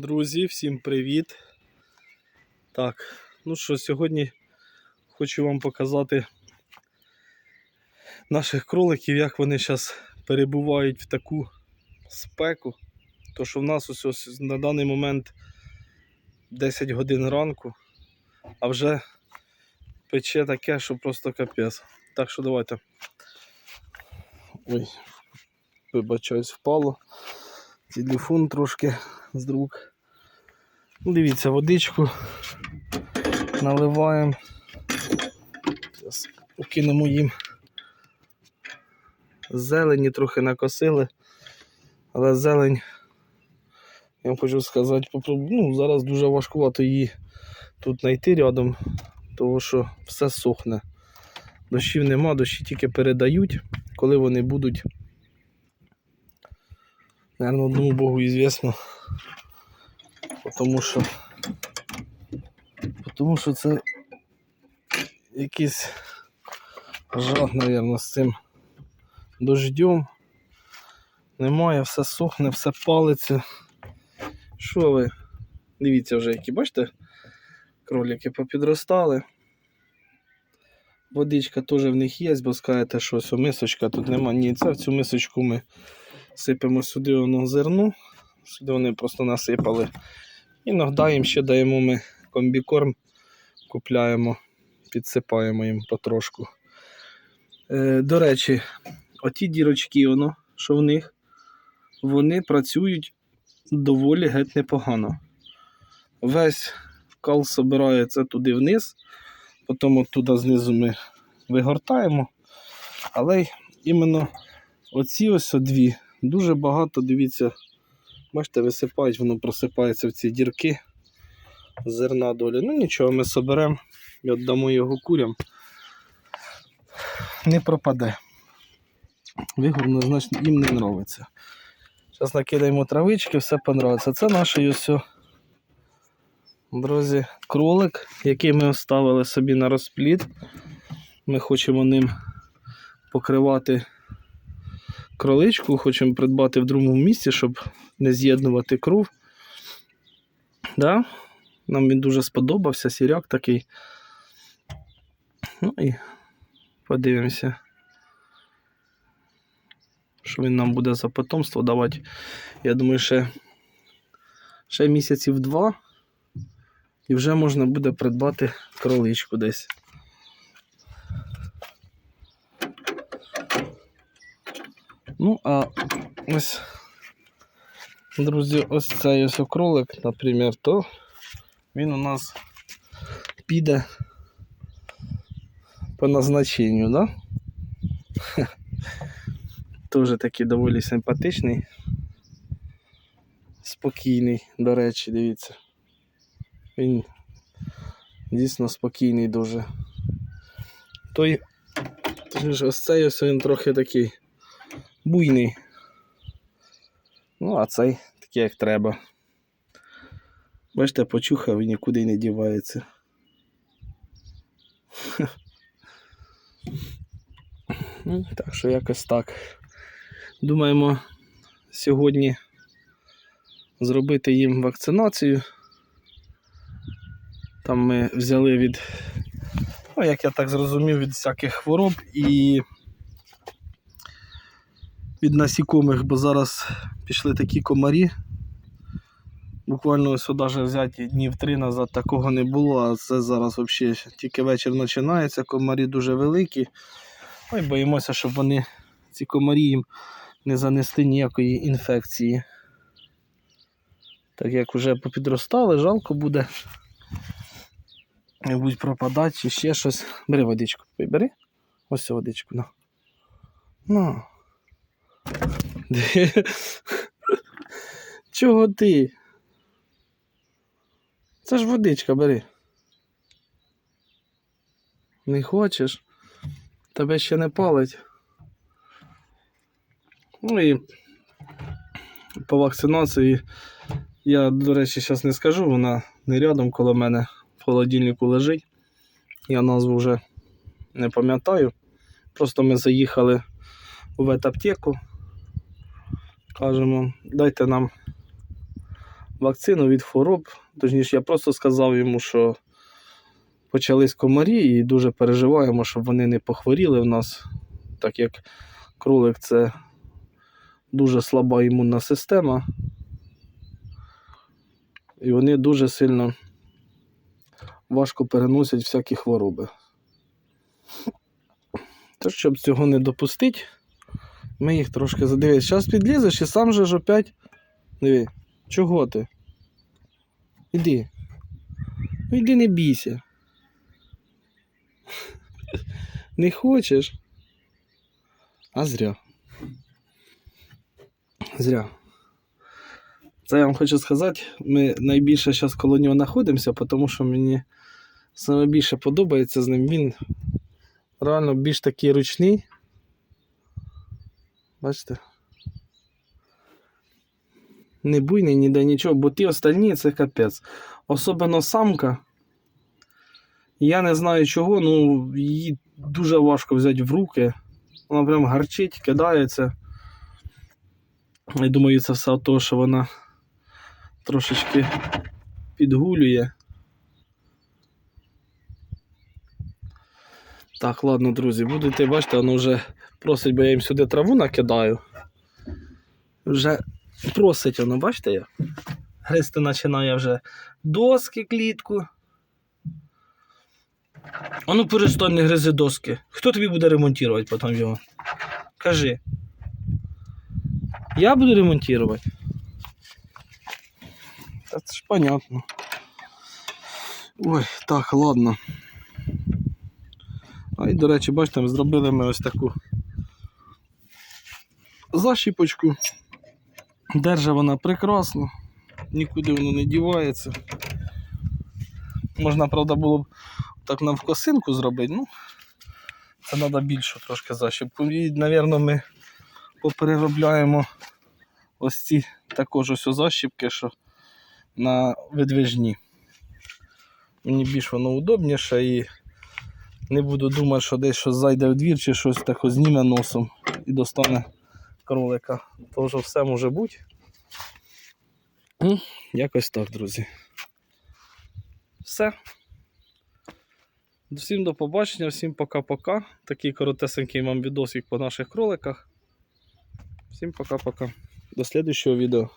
Друзі, всім привіт. Так, ну що, сьогодні хочу вам показати наших кроликів, як вони зараз перебувають в таку спеку. То що в нас ось, ось на даний момент 10 годин ранку, а вже пече таке, що просто капець. Так що давайте. Ой, вибачаюсь, впало. Телефон трошки з рук. Ну, Дивіться, водичку наливаємо. Зараз покинемо їм. Зелені трохи накосили, але зелень, я вам хочу сказати, попроб- ну, зараз дуже важкувато її тут знайти рядом, тому що все сохне. Дощів нема, дощі тільки передають, коли вони будуть. Наверно, одному Богу ізвісно. Тому що, тому що це якийсь жах, мабуть, з цим дождем. Немає, все сохне, все палиться. Що ви? Дивіться вже, які, бачите, кролики попідростали. Водичка теж в них є, бо скажете, що ось мисочка тут нема. Ні, це в цю мисочку ми сипемо сюди воно зерно. Сюди вони просто насипали. Іноді їм ще даємо ми комбікорм, купляємо, підсипаємо їм потрошку. Е, до речі, оті дірочки, воно, що в них, вони працюють доволі геть непогано. Весь кал збирається туди вниз, потім оттуда знизу ми вигортаємо. Але іменно оці ось дві дуже багато, дивіться, Бачите, висипають, воно просипається в ці дірки зерна долі. Ну нічого, ми соберемо і віддамо його курям. Не пропаде. Вигорно, значить, їм не подобається. Зараз накидаємо травички, все подобається. Це наш ось, друзі, кролик, який ми оставили собі на розпліт. Ми хочемо ним покривати кроличку, хочемо придбати в другому місці, щоб не з'єднувати кров. Да? Нам він дуже сподобався, сіряк такий. Ну і подивимося, що він нам буде за потомство давати. Я думаю, ще, ще місяців два. І вже можна буде придбати кроличку десь. Ну, а ось, друзі, ось цей ось кролик, наприклад, то він у нас піде по назначенню, да? Тоже такий доволі симпатичний, спокійний, до речі, дивіться. Він дійсно спокійний дуже. Той, той ж ось цей ось він трохи такий Буйний. Ну, а цей такий, як треба. Бачите, почухав і нікуди не дівається. Ну, так що якось так. Думаємо сьогодні зробити їм вакцинацію. Там ми взяли від, ну, як я так зрозумів, від всяких хвороб і від насікомих, бо зараз пішли такі комарі. Буквально ось даже взяті днів три назад такого не було, а це зараз взагалі тільки вечір починається, комарі дуже великі. Ой, боїмося, щоб вони, ці комарі їм не занесли ніякої інфекції. Так як вже попідростали, жалко буде. Не будуть пропадати чи ще щось. Бери водичку, бери. Ось водичку. На. На. Чого ти? Це ж водичка, бери. Не хочеш? Тебе ще не палить. Ну і по вакцинації я, до речі, зараз не скажу, вона не рядом коло мене в холодильнику лежить. Я назву вже не пам'ятаю. Просто ми заїхали у ветаптеку. Кажемо, дайте нам вакцину від хвороб. Точніше, я просто сказав йому, що почались комарі і дуже переживаємо, щоб вони не похворіли в нас, так як кролик це дуже слаба імунна система. І вони дуже сильно важко переносять всякі хвороби. Тож, щоб цього не допустити, ми їх трошки задивилися. Зараз підлізеш і сам же ж опять. Диви, чого ти? Іди. Ну йди не бійся. Не хочеш? А зря. Зря. Це я вам хочу сказати, ми найбільше зараз коло нього знаходимося, тому що мені саме більше подобається з ним. Він реально більш такий ручний. Бачите? Не буйний ніде нічого, бо ті остальні це капець. Особливо самка. Я не знаю чого, ну її дуже важко взяти в руки. Вона прям гарчить, кидається. Я думаю, це все того, що вона трошечки підгулює. Так, ладно, друзі, будете бачите, воно вже просить, бо я їм сюди траву накидаю. Вже просить воно, бачите як? Гристи починає вже доски, клітку. А ну перестань не гризи доски. Хто тобі буде ремонтувати потім його? Кажи. Я буду ремонтувати. Та це ж понятно. Ой, так, ладно. А і, до речі, бачите, зробили ми ось таку защіпочку. Держа вона прекрасно, нікуди воно не дівається. Можна, правда, було б так навкосинку зробити, ну, це треба більшу трошки защіпку. І, мабуть, ми попереробляємо ось ці також ось защіпки, що на видвижні. Мені більш воно удобніше і не буду думати, що десь щось зайде в двір чи щось таке зніме носом і достане кролика. Тож все може бути. Якось так, друзі. Все. Всім до побачення, всім пока-пока. Такий коротесенький вам відосик по наших кроликах. Всім пока-пока. До слідчого відео.